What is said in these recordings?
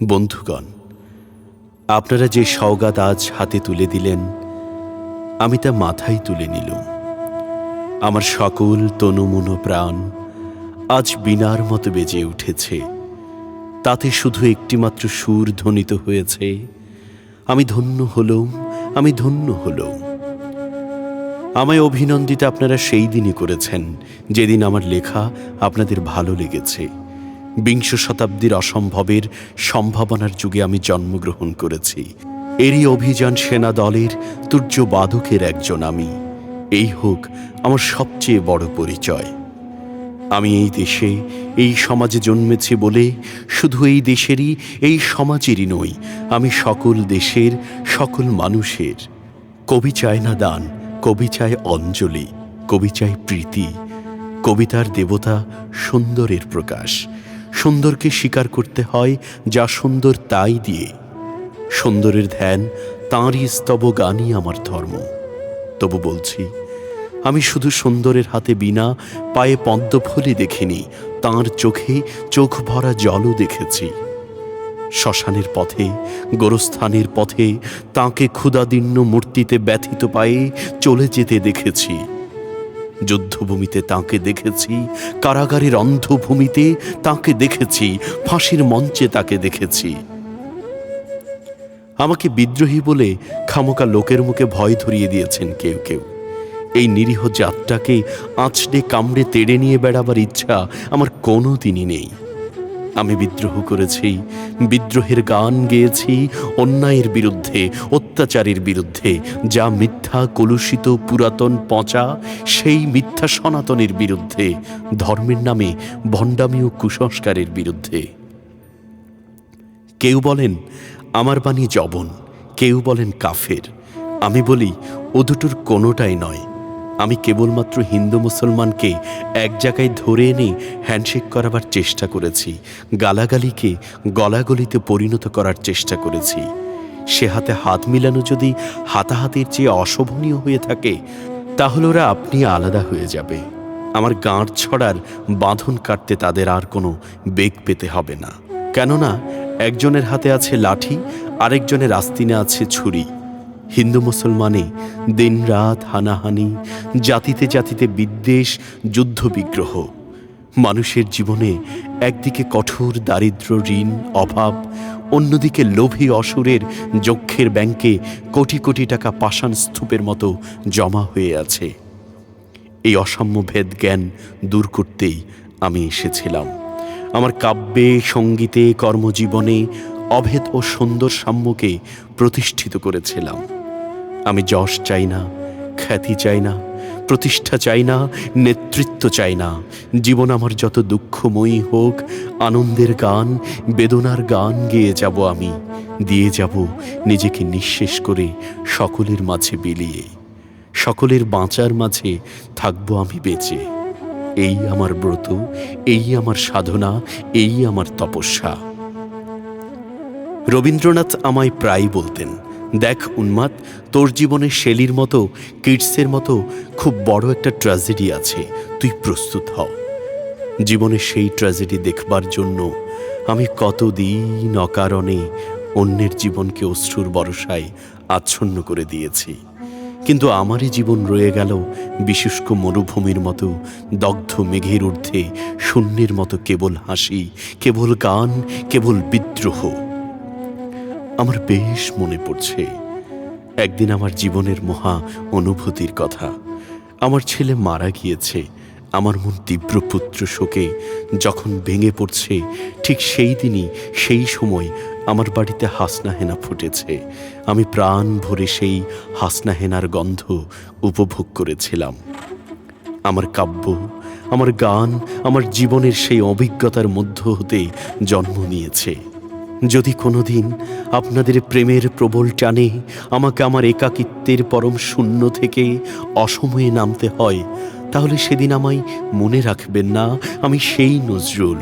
বন্ধুগণ, আপনারা যে সওগাত আজ হাতে তুলে দিলেন, আমি তা মাথায় তুলে নিলুম। আমার সকল তনুমনো প্রাণ আজ বিনার মতো বেজে উঠেছে। তাতে শুধু একটিমাত্র সুর ধ্বনিত হয়েছে। আমি ধন্য হলুম, আমি ধন্য হলুম। আমায় অভিনন্দিত আপনারা সেই দিনই করেছেন, যেদিন আমার লেখা আপনাদের ভালো লেগেছে। বিংশ শতাব্দীর অসম্ভবের সম্ভাবনার যুগে আমি জন্মগ্রহণ করেছি। এরই অভিযান সেনা দলের তুর্যবাদকের একজন আমি। এই হোক আমার সবচেয়ে বড় পরিচয়। আমি এই দেশে, এই সমাজে জন্মেছি বলে শুধু এই দেশেরই, এই সমাজেরই নই, আমি সকল দেশের, সকল মানুষের। কবি চায় না দান, কবি চায় অঞ্জলি, কবি চায় প্রীতি, কবিতার দেবতা সুন্দরের প্রকাশ। সুন্দরকে স্বীকার করতে হয় যা সুন্দর তাই দিয়ে। সুন্দরের ধ্যান, তাঁরই স্তব গানই আমার ধর্ম। তবু বলছি, আমি শুধু সুন্দরের হাতে বিনা পায়ে পদ্মফুলি দেখিনি, তাঁর চোখে চোখ ভরা জলও দেখেছি। শ্মশানের পথে, গোরস্থানের পথে, তাঁকে ক্ষুদাদীর্ণ মূর্তিতে ব্যথিত পায়ে চলে যেতে দেখেছি। যুদ্ধভূমিতে তাকে দেখেছি, কারাগারের অন্ধভূমিতে তাকে দেখেছি, ফাঁসির মঞ্চে তাকে দেখেছি। আমাকে বিদ্রোহী বলে খামোকা লোকের মুখে ভয় ধরিয়ে দিয়েছেন কেউ কেউ। এই নিরীহ জাতটাকে আঁচড়ে কামড়ে তেড়ে নিয়ে বেড়াবার ইচ্ছা আমার কোনো দিনই নেই। আমি বিদ্রোহ করেছি, বিদ্রোহের গান গেয়েছি, অন্যায়ের বিরুদ্ধে, অত্যাচারের বিরুদ্ধে, যা মিথ্যা, কলুষিত, পুরাতন, পচা, সেই মিথ্যা সনাতনের বিরুদ্ধে, ধর্মের নামে ভণ্ডামি ও কুসংস্কারের বিরুদ্ধে। কেউ বলেন, আমার বাণী জবন কেউ বলেন, কাফের আমি বলি, ও দুটোর কোনোটাই নয় আমি কেবলমাত্র হিন্দু মুসলমানকে এক জায়গায় ধরে এনে হ্যান্ডশেক করাবার চেষ্টা করেছি, গালাগালিকে গলাগলিতে পরিণত করার চেষ্টা করেছি। সে হাতে হাত মিলানো যদি হাতাহাতির চেয়ে অশোভনীয় হয়ে থাকে, তাহলে ওরা আপনি আলাদা হয়ে যাবে। আমার গাঁট ছড়ার বাঁধন কাটতে তাদের আর কোনো বেগ পেতে হবে না। কেননা, একজনের হাতে আছে লাঠি, আরেকজনের আস্তিনে আছে ছুরি। হিন্দু মুসলমানে দিনরাত হানাহানি, জাতিতে জাতিতে বিদ্বেষ, যুদ্ধ বিগ্রহ। মানুষের জীবনে একদিকে কঠোর দারিদ্র ঋণ, অভাব, অন্যদিকে লোভী অসুরের যক্ষের ব্যাংকে কোটি কোটি টাকা পাষাণ স্তূপের মতো জমা হয়ে আছে। এই অসাম্য ভেদ জ্ঞান দূর করতেই আমি এসেছিলাম। আমার কাব্যে, সঙ্গীতে, কর্মজীবনে অভেদ ও সুন্দর সাম্যকে প্রতিষ্ঠিত করেছিলাম। আমি যশ চাই না, খ্যাতি চাই না, প্রতিষ্ঠা চাই না, নেতৃত্ব চাই না। জীবন আমার যত দুঃখময়ী হোক, আনন্দের গান, বেদনার গান গেয়ে যাব আমি। দিয়ে যাব নিজেকে নিঃশেষ করে সকলের মাঝে বিলিয়ে। সকলের বাঁচার মাঝে থাকব আমি বেঁচে। এই আমার ব্রত, এই আমার সাধনা, এই আমার তপস্যা। রবীন্দ্রনাথ আমায় প্রায় বলতেন দেখ উন্মাদ, তোর জীবনে শেলির মতো, কিডসের মতো খুব বড় একটা ট্র্যাজেডি আছে, তুই প্রস্তুত হ। জীবনে সেই ট্র্যাজেডি দেখবার জন্য আমি কতদিন অকারণে অন্যের জীবনকে অশ্রুর বরসায় আচ্ছন্ন করে দিয়েছি। কিন্তু আমারই জীবন রয়ে গেল বিশুষ্ক মরুভূমির মতো, দগ্ধ মেঘের ঊর্ধ্বে শূন্যের মতো কেবল হাসি, কেবল গান, কেবল বিদ্রোহ। আমার বেশ মনে পড়ছে। একদিন আমার জীবনের মহা অনুভূতির কথা। আমার ছেলে মারা গিয়েছে। আমার মন তীব্র পুত্র শোকে যখন ভেঙে পড়ছে, ঠিক সেই দিনই, সেই সময় আমার বাড়িতে হাসনাহেনা ফুটেছে। আমি প্রাণ ভরে সেই হাসনাহেনার গন্ধ উপভোগ করেছিলাম। আমার কাব্য, আমার গান, আমার জীবনের সেই অভিজ্ঞতার মধ্য হতে জন্ম নিয়েছে। যদি কোনোদিন আপনাদের প্রেমের প্রবল টানে আমাকে আমার একাকিত্বের পরম শূন্য থেকে অসময়ে নামতে হয়, তাহলে সেদিন আমায় মনে রাখবেন না, আমি সেই নজরুল।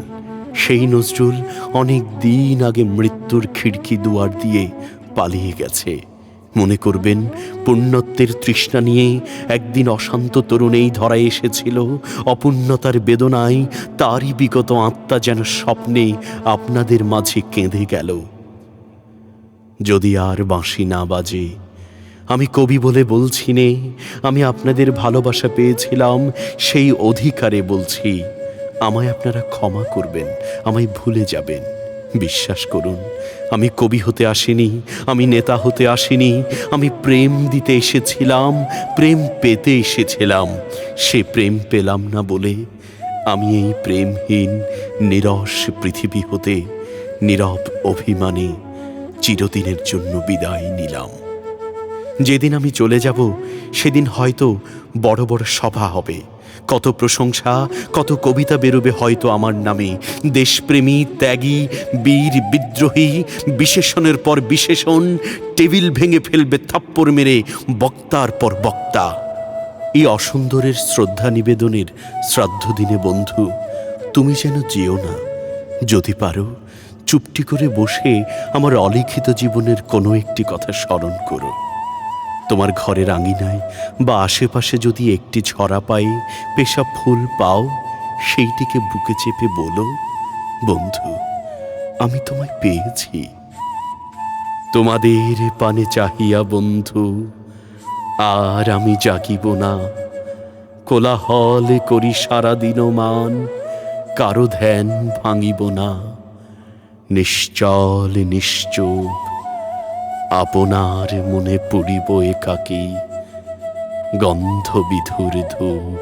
সেই নজরুল অনেক দিন আগে মৃত্যুর খিড়কি দুয়ার দিয়ে পালিয়ে গেছে। মনে করবেন, পুণ্যত্বের তৃষ্ণা নিয়ে একদিন অশান্ত তরুণেই ধরা এসেছিল অপূর্ণতার বেদনায় তারই বিগত আত্মা যেন স্বপ্নে আপনাদের মাঝে কেঁদে গেল। যদি আর বাঁশি না বাজে, আমি কবি বলে বলছি নে, আমি আপনাদের ভালোবাসা পেয়েছিলাম, সেই অধিকারে বলছি, আমায় আপনারা ক্ষমা করবেন, আমায় ভুলে যাবেন। বিশ্বাস করুন, আমি কবি হতে আসিনি, আমি নেতা হতে আসিনি, আমি প্রেম দিতে এসেছিলাম, প্রেম পেতে এসেছিলাম, সে প্রেম পেলাম না বলে আমি এই প্রেমহীন, নিরস পৃথিবী হতে নীরব অভিমানে চিরদিনের জন্য বিদায় নিলাম। যেদিন আমি চলে যাব, সেদিন হয়তো বড় বড় সভা হবে। কত প্রশংসা, কত কবিতা বেরোবে হয়তো আমার নামে। দেশপ্রেমী, ত্যাগী, বীর, বিদ্রোহী, বিশেষণের পর বিশেষণ, টেবিল ভেঙে ফেলবে থাপ্পড় মেরে বক্তার পর বক্তা। এই অসুন্দরের শ্রদ্ধা নিবেদনের শ্রাদ্ধ দিনে বন্ধু, তুমি যেন যেও না। যদি পারো, চুপটি করে বসে আমার অলিখিত জীবনের কোনো একটি কথা স্মরণ করো। তোমার ঘরের আঙিনায় বা আশেপাশে যদি একটি ছড়া পাই, পেশা ফুল পাও, সেইটিকে বুকে চেপে বলো, বন্ধু, আমি তোমায় পেয়েছি। তোমাদের পানে চাহিয়া বন্ধু, আর আমি জাগিব না। কোলাহল করি সারাদিন মান, কারও ধ্যান ভাঙিব না। নিশ্চল, নিশ্চুপ আপনার মনে পড়িব একাকী গন্ধবিধুর ধূপ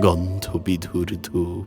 গন্ধবিধুর ধূপ।